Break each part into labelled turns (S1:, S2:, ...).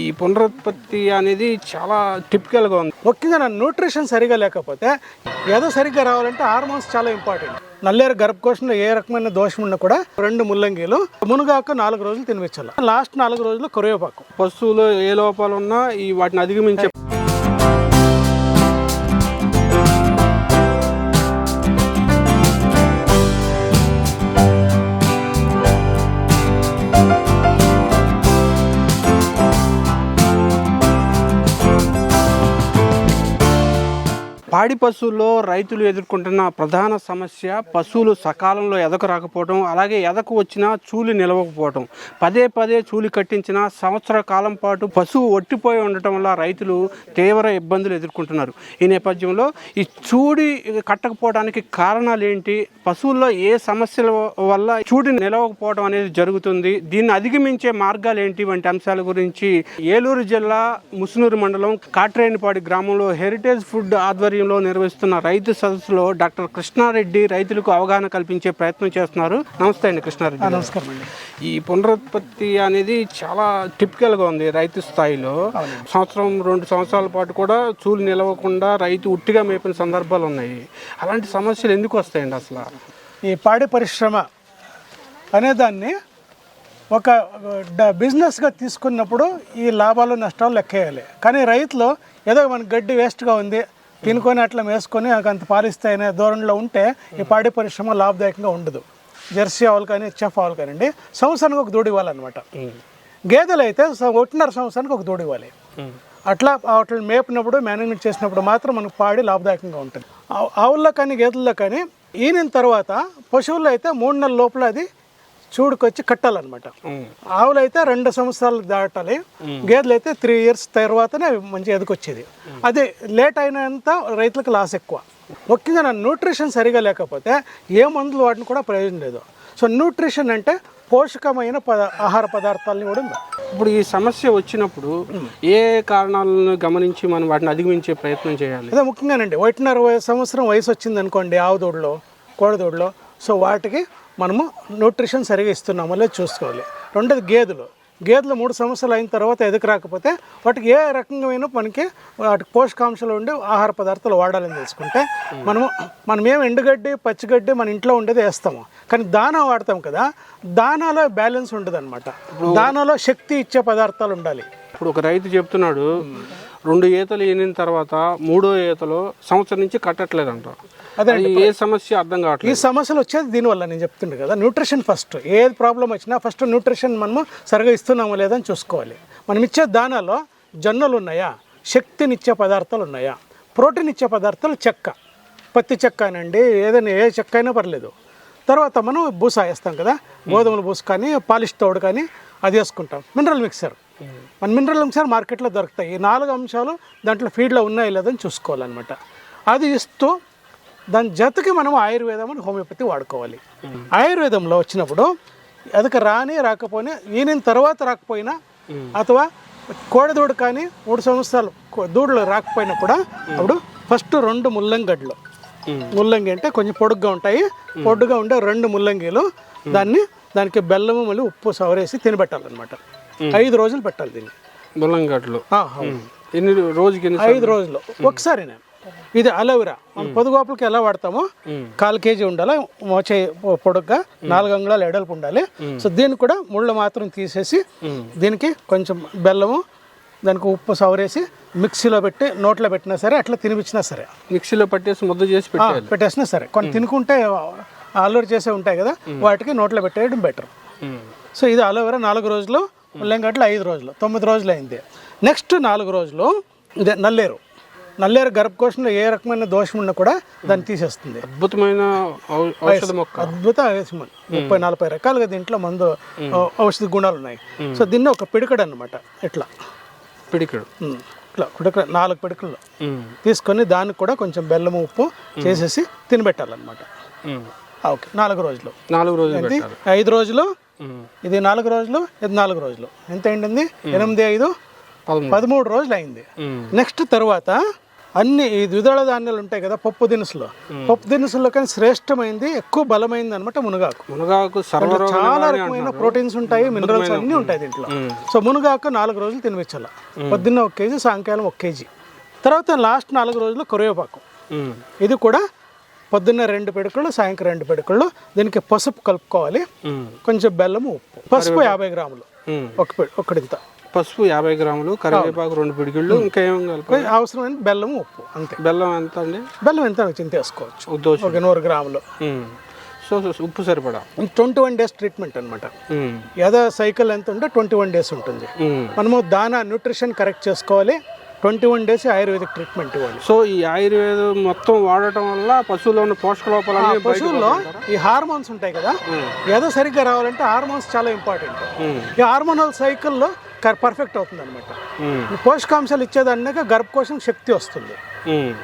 S1: ఈ పునరుత్పత్తి అనేది చాలా టిపికల్గా ఉంది.
S2: ముఖ్యంగా నా న్యూట్రిషన్ సరిగా లేకపోతే ఏదో సరిగ్గా రావాలంటే హార్మోన్స్ చాలా ఇంపార్టెంట్ నల్లేరు గర్భకోశంలో ఏ రకమైన దోషం ఉన్నా కూడా రెండు ముల్లంగీలు మునుగాకు నాలుగు రోజులు తినిపించాలి. లాస్ట్ నాలుగు రోజులు కరివేపాకు.
S1: పశువులు ఏ లోపాలు ఉన్నా ఈ వాటిని అధిగమించే పాడి పశువుల్లో రైతులు ఎదుర్కొంటున్న ప్రధాన సమస్య పశువులు సకాలంలో ఎదకు రాకపోవడం అలాగే ఎదకు వచ్చినా చూలి నిలవకపోవడం పదే పదే చూలి కట్టించిన సంవత్సర కాలం పాటు పశువు ఒట్టిపోయి ఉండటం వల్ల రైతులు తీవ్ర ఇబ్బందులు ఎదుర్కొంటున్నారు. ఈ నేపథ్యంలో ఈ చూడి కట్టకపోవడానికి కారణాలు ఏంటి? పశువుల్లో ఏ సమస్యల వల్ల చూడి నిలవకపోవడం అనేది జరుగుతుంది. దీన్ని అధిగమించే మార్గాలు ఏంటి? వంటి అంశాల గురించి ఏలూరు జిల్లా ముసునూరు మండలం కాట్రేనిపాడి గ్రామంలో హెరిటేజ్ ఫుడ్ ఆధ్వర్యంలో నిర్వహిస్తున్న రైతు సదస్సులో డాక్టర్ కృష్ణారెడ్డి రైతులకు అవగాహన కల్పించే ప్రయత్నం చేస్తున్నారు. నమస్తే అండి కృష్ణారెడ్డి.
S2: నమస్కారం అండి.
S1: ఈ పునరుత్పత్తి అనేది చాలా టిపికల్గా ఉంది రైతు స్థాయిలో. సంవత్సరం రెండు సంవత్సరాల పాటు కూడా చూలు నిలవకుండా రైతు ఉట్టిగా మేపిన సందర్భాలు ఉన్నాయి. అలాంటి సమస్యలు ఎందుకు వస్తాయండి అసలు?
S2: ఈ పాడి పరిశ్రమ అనేదాన్ని ఒక బిజినెస్గా తీసుకున్నప్పుడు ఈ లాభాలు నష్టాలు లెక్కేయాలి. కానీ రైతులు ఏదో మన గడ్డి వేస్ట్గా ఉంది తినుకొని అట్లా వేసుకొని అంత పాలిస్తాయనే ధోరణిలో ఉంటే ఈ పాడి పరిశ్రమ లాభదాయకంగా ఉండదు. జెర్సీ ఆవులు కానీ హెచ్ఎఫ్ ఆవులు కానివ్వండి సంవత్సరానికి ఒక దూడి ఇవ్వాలన్నమాట. గేదెలు అయితే ఒకటిన్నర సంవత్సరానికి ఒక దూడి ఇవ్వాలి. అట్లా వాటిని మేపినప్పుడు మేనేజ్మెంట్ చేసినప్పుడు మాత్రం మనకు పాడి లాభదాయకంగా ఉంటుంది. ఆవు- ఆవుల్లో కానీ గేదెల్లో కానీ ఈనిన తర్వాత పశువుల్లో అయితే మూడు నెలల లోపల అది చూడుకొచ్చి కట్టాలన్నమాట. ఆవులు అయితే రెండు సంవత్సరాలు దాటాలి. గేదెలు అయితే త్రీ ఇయర్స్ తర్వాతనే అవి మంచి ఎదుకొచ్చేది. అదే లేట్ అయినంత రైతులకు లాస్ ఎక్కువ. ముఖ్యంగా నా న్యూట్రిషన్ సరిగా లేకపోతే ఏ మందులు వాటిని కూడా ప్రయోజనం లేదు. సో న్యూట్రిషన్ అంటే పోషకమైన పద ఆహార పదార్థాలని కూడా
S1: ఇప్పుడు ఈ సమస్య వచ్చినప్పుడు ఏ కారణాలను గమనించి మనం వాటిని అధిగమించే ప్రయత్నం చేయాలి?
S2: అదే ముఖ్యంగానండి ఒకటిన్నర సంవత్సరం వయసు వచ్చింది అనుకోండి ఆవు దూడలో కోడదూడలో సో వాటికి మనము న్యూట్రిషన్ సరిగా ఇస్తున్నామో లేదో చూసుకోవాలి. రెండోది గేదెలు. గేదెలు మూడు సంవత్సరాలు అయిన తర్వాత ఎదుకు రాకపోతే వాటికి ఏ రకమైన మనకి వాటికి పోషకాంశాలు ఉండే ఆహార పదార్థాలు వాడాలని తెలుసుకుంటే మనము మనం ఏం ఎండుగడ్డి పచ్చిగడ్డి మన ఇంట్లో ఉండేది వేస్తాము. కానీ దానా వాడతాం కదా దానాలో బ్యాలెన్స్ ఉండదు అనమాట దానాలో శక్తి ఇచ్చే పదార్థాలు ఉండాలి.
S1: ఇప్పుడు ఒక రైతు చెప్తున్నాడు రెండు ఈతలు ఈనిన తర్వాత మూడో ఈతలో సంవత్సరం నుంచి కట్టట్లేదంట.
S2: అదే
S1: అది ఏ సమస్య అర్థం
S2: ఈ
S1: కావట్లేదు
S2: సమస్యలు వచ్చేది దీనివల్ల నేను చెప్తుండే కదా న్యూట్రిషన్ ఫస్ట్ ఏది ప్రాబ్లం వచ్చినా ఫస్ట్ న్యూట్రిషన్ మనము సరిగా ఇస్తున్నామో లేదని చూసుకోవాలి. మనం ఇచ్చే దానాలో జొన్నలు ఉన్నాయా? శక్తినిచ్చే పదార్థాలు ఉన్నాయా? ప్రోటీన్ ఇచ్చే పదార్థాలు చెక్క. పత్తి చెక్క అనండి ఏదైనా ఏ చెక్క అయినా పర్లేదు. తర్వాత మనం బూస వేస్తాం కదా గోధుమల బూస కానీ పాలిష్ తోడు కానీ అది వేసుకుంటాం. మినరల్ మిక్సర్ మన మినరల్ అంశాలు మార్కెట్లో దొరుకుతాయి. ఈ నాలుగు అంశాలు దాంట్లో ఫీడ్లో ఉన్నాయో లేదని చూసుకోవాలన్నమాట. అది ఇస్తూ దాని జతకి మనం ఆయుర్వేదం అని హోమియోపతి వాడుకోవాలి. ఆయుర్వేదంలో వచ్చినప్పుడు అదొక రాని రాకపోయినా ఈయన తర్వాత రాకపోయినా అథవా కోడదూడు కానీ మూడు సంవత్సరాలు దూడలు రాకపోయినా కూడా అప్పుడు ఫస్ట్ రెండు ముల్లంగడ్లు. ముల్లంగి అంటే కొంచెం పొడుగ్గా ఉంటాయి. పొడుగ్గా ఉండే రెండు ముల్లంగిలు దాన్ని దానికి బెల్లము మళ్ళీ ఉప్పు సవరేసి తినబెట్టాలన్నమాట ఐదు రోజులు పెట్టాలి దీన్ని. అవును.
S1: ఎన్ని రోజుకి
S2: ఐదు రోజులు. ఒకసారి నేను. ఇది అలోవెరా. మనం పొదుగోపలకి ఎలా వాడతామో కాల్ కేజీ ఉండాలి మోచే పొడుగ్గా నాలుగు అంగుళాలు ఎడల్పు ఉండాలి. సో దీన్ని కూడా ముళ్ళు మాత్రం తీసేసి దీనికి కొంచెం బెల్లము దానికి ఉప్పు సవరేసి మిక్సీలో పెట్టి నోట్లో పెట్టినా సరే అట్లా తినిపించినా సరే.
S1: మిక్సీలో పట్టేసి ముద్ద చేసి
S2: పెట్టేసినా సరే. కొన్ని తినుకుంటే అల్లరి చేసే ఉంటాయి కదా వాటికి నోట్లో పెట్టేయడం బెటర్. సో ఇది అలోవెరా నాలుగు రోజులు ముల్లంగడ్డలు ఐదు రోజులు తొమ్మిది రోజులు అయింది నెక్స్ట్ నాలుగు రోజులు ఇదే నల్లేరు. నల్లేరు గర్భకోశంలో ఏ రకమైన దోషం ఉన్నా కూడా దాన్ని తీసేస్తుంది.
S1: అద్భుతమైన ఔ- ఔషధ మొక్క.
S2: అద్భుత ముప్పై నలభై రకాలుగా దీంట్లో మందు ఔషధ గుణాలు ఉన్నాయి. సో దీన్ని ఒక పిడికడు అనమాట ఇట్లా.
S1: పిడికడు.
S2: ఇట్లా పిడికడు నాలుగు పిడికలు. తీసుకొని దానికి కూడా కొంచెం బెల్లము ఉప్పు చేసేసి తినబెట్టాలన్నమాట ఓకే. నాలుగు రోజులు.
S1: నాలుగు రోజులు
S2: ఐదు రోజులు. ఇది నాలుగు రోజులు ఇది నాలుగు రోజులు. ఎంత అయింది? ఎనిమిది ఐదు
S1: పదమూడు.
S2: రోజులు అయింది. నెక్స్ట్ తర్వాత అన్ని ఈ ద్విదళ ధాన్యాలు ఉంటాయి కదా పప్పు దినుసులు. పప్పు దినుసుల్లో కానీ శ్రేష్టమైంది ఎక్కువ బలమైంది అనమాట మునగాకు
S1: మునగాకు
S2: చాలా రకమైన ప్రోటీన్స్ ఉంటాయి మినరల్స్ అన్నీ ఉంటాయి దీంట్లో. సో మునగాకు నాలుగు రోజులు తినిపించాల. పొద్దున్న ఒక కేజీ సాయంకాలం ఒక కేజీ. తర్వాత లాస్ట్ నాలుగు రోజులు కరివేపాకు. ఇది కూడా పొద్దున్న రెండు పిడకలు సాయంత్రం రెండు పిడకలు. దీనికి పసుపు కలుపుకోవాలి. కొంచెం బెల్లము ఉప్పు. పసుపు యాభై గ్రాములు. ఒక ఒకటింత
S1: పసుపు యాభై గ్రాములు కరివేపాకు రెండు పిడికిళ్ళు ఇంకేం కలిపి
S2: అవసరమైన బెల్లము ఉప్పు అంతే.
S1: బెల్లం ఎంత అండి?
S2: బెల్లం ఎంత చింత వేసుకోవచ్చు
S1: ఒక
S2: నూరు గ్రాములు.
S1: సో సో ఉప్పు సరిపడా?
S2: ట్వంటీ వన్ డేస్ ట్రీట్మెంట్ అనమాట ఏదో సైకిల్ ఎంత ఉంటే ట్వంటీ వన్ డేస్ ఉంటుంది. మనము దానా న్యూట్రిషన్ కరెక్ట్ చేసుకోవాలి. Twenty one days ayurvedic treatment ఇవ్వాలి.
S1: సో ఈ ఆయుర్వేదం మొత్తం వాడటం వల్ల పశువులో ఉన్న పోషక బయటకు
S2: పశువుల్లో ఈ హార్మోన్స్ ఉంటాయి కదా ఏదో సరిగ్గా రావాలంటే హార్మోన్స్ చాలా ఇంపార్టెంట్. ఈ హార్మోనల్ సైకిల్లో పర్ఫెక్ట్ అవుతుంది అనమాట పోషకాంశాలు ఇచ్చేదానిక గర్భకోశం శక్తి వస్తుంది.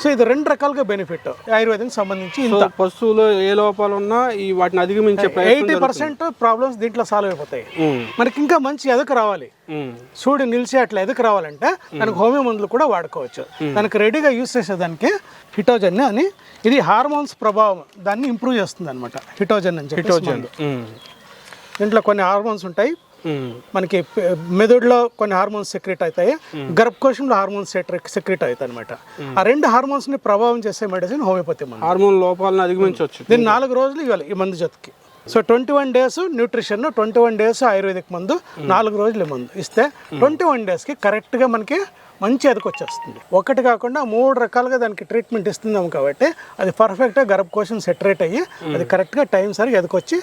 S2: సో ఇది రెండు రకాలుగా బెనిఫిట్ ఆయుర్వేదం సంబంధించి ఇంత.
S1: పశువులో ఏ లోపాలు ఉన్నా ఈ వాటిని అధిగమించే
S2: ఎయిటీ పర్సెంట్ ప్రాబ్లమ్స్ దీంట్లో సాల్వ్ అయిపోతాయి.
S1: ఉమ్,
S2: మనకి ఇంకా మంచి ఎదక రావాలి.
S1: ఉమ్,
S2: సూడి నిలిచి అట్లా ఎదుకు రావాలంటే దానికి హోమియో మందులు కూడా వాడుకోవచ్చు. దానికి రెడీగా యూస్ చేసేదానికి హిటోజన్ అని ఇది హార్మోన్స్ ప్రభావం దాన్ని ఇంప్రూవ్ చేస్తుంది అనమాట హిటోజన్ అని చెప్పి.
S1: ఉమ్,
S2: దీంట్లో కొన్ని హార్మోన్స్ ఉంటాయి. మనకి మెదడులో కొన్ని హార్మోన్స్ సెక్రెట్ అవుతాయి గర్భకోశంలో హార్మోన్స్ సెక్రెట్ అవుతాయి అనమాట ఆ రెండు హార్మోన్స్ని ప్రభావం చేసే మెడిసిన్ హోమియోపతి మందు
S1: హార్మోన్ లోపాలను అధిగమించవచ్చు.
S2: దీన్ని నాలుగు రోజులు ఇవ్వాలి ఈ మందు జతకి. So twenty one days nutrition twenty one days ayurvedic మందు నాలుగు రోజులు ఈ మందు ఇస్తే ట్వంటీ వన్ డేస్కి కరెక్ట్గా మనకి మంచి ఎదకొచ్చేస్తుంది ఒకటి కాకుండా మూడు రకాలుగా దానికి ట్రీట్మెంట్ ఇస్తున్నాం కాబట్టి అది పర్ఫెక్ట్గా గర్భకోశం సెటరేట్ అయ్యి అది కరెక్ట్గా టైం సరిగా ఎదకొచ్చి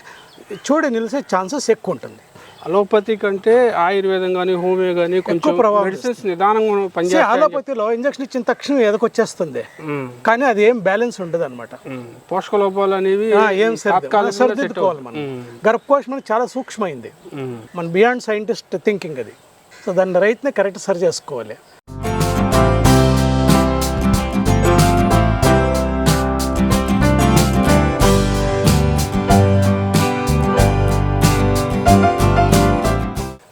S2: చూడి నిలిసే ఛాన్సెస్ ఎక్కువ ఉంటుంది.
S1: అలోపతి కంటే ఆయుర్వేదం కానీ హోమియో కానీ కొంచెం మెడిసిన్స్ నిదానంగా పనిచేస్తాయి.
S2: అలోపతిలో ఇంజక్షన్ ఇచ్చిన తక్షణం ఎదకొచ్చేస్తుంది
S1: ఉమ్,
S2: కానీ అది ఏం బ్యాలెన్స్ ఉండదు అనమాట.
S1: పోషక లోపాలు అనేవి
S2: ఏం సరిదిద్దుకోవాలి మనం. గర్భకోశం మనకి చాలా సూక్ష్మమైంది.
S1: ఉమ్.
S2: మన బియాండ్ సైంటిస్ట్ థింకింగ్ అది. సో దాన్ని రైతుని కరెక్ట్ సరి చేసుకోవాలి.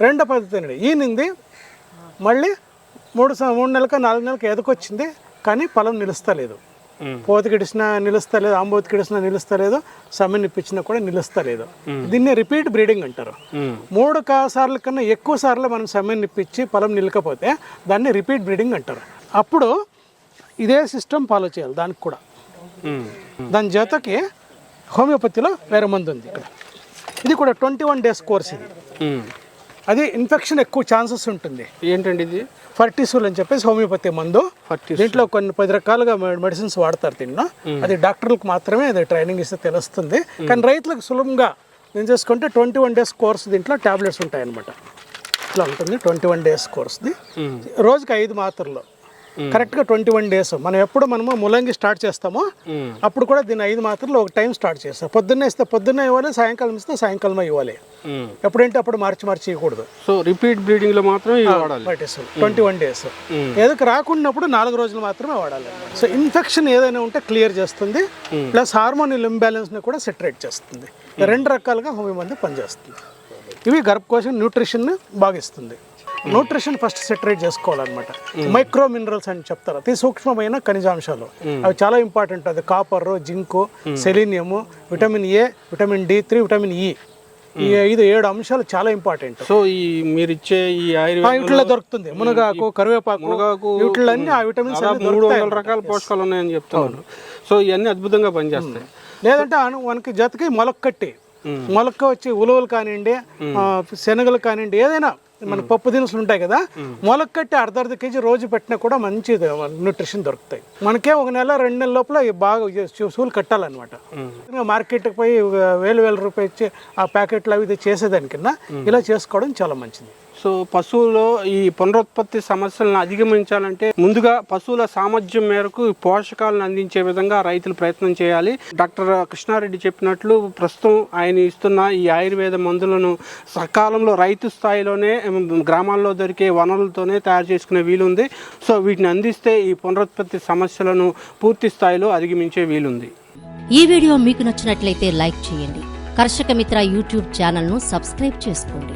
S2: రెండో పద్ధతి అండి. ఈనింది మళ్ళీ మూడు సం- మూడు నెలలకు నాలుగు నెలలకు ఎదకొచ్చింది కానీ పొలం నిలుస్తలేదు.
S1: ఉమ్.
S2: పోతికిడిసినా నిలుస్తలేదు ఆంబోతికిడిసినా నిలుస్తలేదు సమ్మెని ఇప్పించినా కూడా నిలుస్తలేదు. దీన్ని రిపీట్ బ్రీడింగ్ అంటారు. మూడు కా- సార్ల కన్నా ఎక్కువ సార్లు మనం సమ్మెని ఇప్పించి పొలం నిలకపోతే దాన్ని రిపీట్ బ్రీడింగ్ అంటారు. అప్పుడు ఇదే సిస్టమ్ ఫాలో చేయాలి దానికి కూడా. దాని జతకి హోమియోపతిలో వేరే మందు ఉంది ఇక్కడ. ఇది కూడా ట్వంటీ వన్ డేస్ కోర్స్ ఇది. అది ఇన్ఫెక్షన్ ఎక్కువ ఛాన్సెస్ ఉంటుంది.
S1: ఏంటండి ఇది?
S2: ఫర్టిసూల్ అని చెప్పేసి హోమియోపతి మందు.
S1: ఫర్టి
S2: దీంట్లో కొన్ని పది రకాలుగా మెడిసిన్స్ వాడతారు దీంట్లో. అది డాక్టర్లకు మాత్రమే అది ట్రైనింగ్ ఇస్తే తెలుస్తుంది. కానీ రైతులకు సులభంగా నేను చేసుకుంటే ట్వంటీ వన్ డేస్ కోర్స్ దీంట్లో టాబ్లెట్స్ ఉంటాయి అనమాట ఇట్లా ఉంటుంది ట్వంటీ వన్ డేస్ కోర్స్ది. రోజుకి ఐదు మాత్రలు. కరెక్ట్గా ట్వంటీ వన్ డేస్. మనం ఎప్పుడు మనము ములంగి స్టార్ట్ చేస్తామో. అప్పుడు కూడా దీని ఐదు మాత్రలు ఒక టైం స్టార్ట్ చేస్తాం. పొద్దున్నే ఇస్తే పొద్దున్నే ఇవ్వాలి సాయంకాలం ఇస్తే సాయంకాలం ఇవ్వాలి. ఎప్పుడంటే అప్పుడు మార్చి మార్చి ఇవ్వకూడదు.
S1: సో రిపీట్ బ్రీడింగ్లో మాత్రం
S2: పట్టేస్తాం ట్వంటీ వన్ డేస్. ఏదైనా రాకున్నప్పుడు నాలుగు రోజులు మాత్రమే వాడాలి సో ఇన్ఫెక్షన్ ఏదైనా ఉంటే క్లియర్ చేస్తుంది. ప్లస్ హార్మోనల్ ఇంబ్యాలెన్స్ని కూడా సెటరేట్ చేస్తుంది. రెండు రకాలుగా హోమియో మందు పనిచేస్తుంది. ఇవి గర్భకోశం న్యూట్రిషన్ బాగా ఇస్తుంది న్యూట్రిషన్ ఫస్ట్ సెటరేట్ చేసుకోవాలన్నమాట. మైక్రో మినరల్స్ అని చెప్తారు. అతి సూక్ష్మమైన ఖనిజాంశాలు. అవి చాలా ఇంపార్టెంట్. అది copper zinc selenium vitamin A vitamin D three vitamin E. ఈ ఐదు ఏడు అంశాలు చాలా ఇంపార్టెంట్.
S1: సో ఈ మీరు ఇచ్చే ఈ ఆయుర్వేద
S2: వీటిలో దొరుకుతుంది. మునగాకు కరివేపాకు
S1: మునగాకు
S2: వీటిలో అన్ని ఆ విటమిన్స్
S1: మూడు వందల రకాల పోషకాలు ఉన్నాయని చెప్తున్నాను సో ఇవన్నీ అద్భుతంగా పనిచేస్తాయి.
S2: లేదంటే మనకి జతకి మొలక్కట్టి మొలక్క వచ్చి ఉలవలు కానివ్వండి శనగలు కానివ్వండి ఏదైనా మన పప్పు దినుసులు ఉంటాయి కదా మొలక్కట్టి అర్ధ అర్ధ కేజీ రోజు పెట్టినా కూడా మంచి న్యూట్రిషన్ దొరుకుతాయి. మనకే ఒక నెల రెండు నెలల లోపల బాగా సూలు కట్టాలన్నమాట. మార్కెట్కి పోయి వేలు వేల రూపాయలు ఇచ్చి ఆ ప్యాకెట్లు అవి ఇది చేసేదానికన్నా ఇలా చేసుకోవడం చాలా మంచిది.
S1: సో పశువులు ఈ పునరుత్పత్తి సమస్యలను అధిగమించాలంటే ముందుగా పశువుల సామర్థ్యం మేరకు పోషకాలను అందించే విధంగా రైతులు ప్రయత్నం చేయాలి. డాక్టర్ కృష్ణారెడ్డి చెప్పినట్లు ప్రస్తుతం ఆయన ఇస్తున్న ఈ ఆయుర్వేద మందులను సకాలంలో రైతు స్థాయిలోనే గ్రామాల్లో దొరికే వనరులతోనే తయారు చేసుకునే వీలుంది. సో వీటిని అందిస్తే ఈ పునరుత్పత్తి సమస్యలను పూర్తి స్థాయిలో అధిగమించే వీలుంది.
S3: ఈ వీడియో మీకు నచ్చినట్లయితే లైక్ చేయండి. కర్షక మిత్ర యూట్యూబ్ ఛానల్ను సబ్స్క్రైబ్ చేసుకోండి.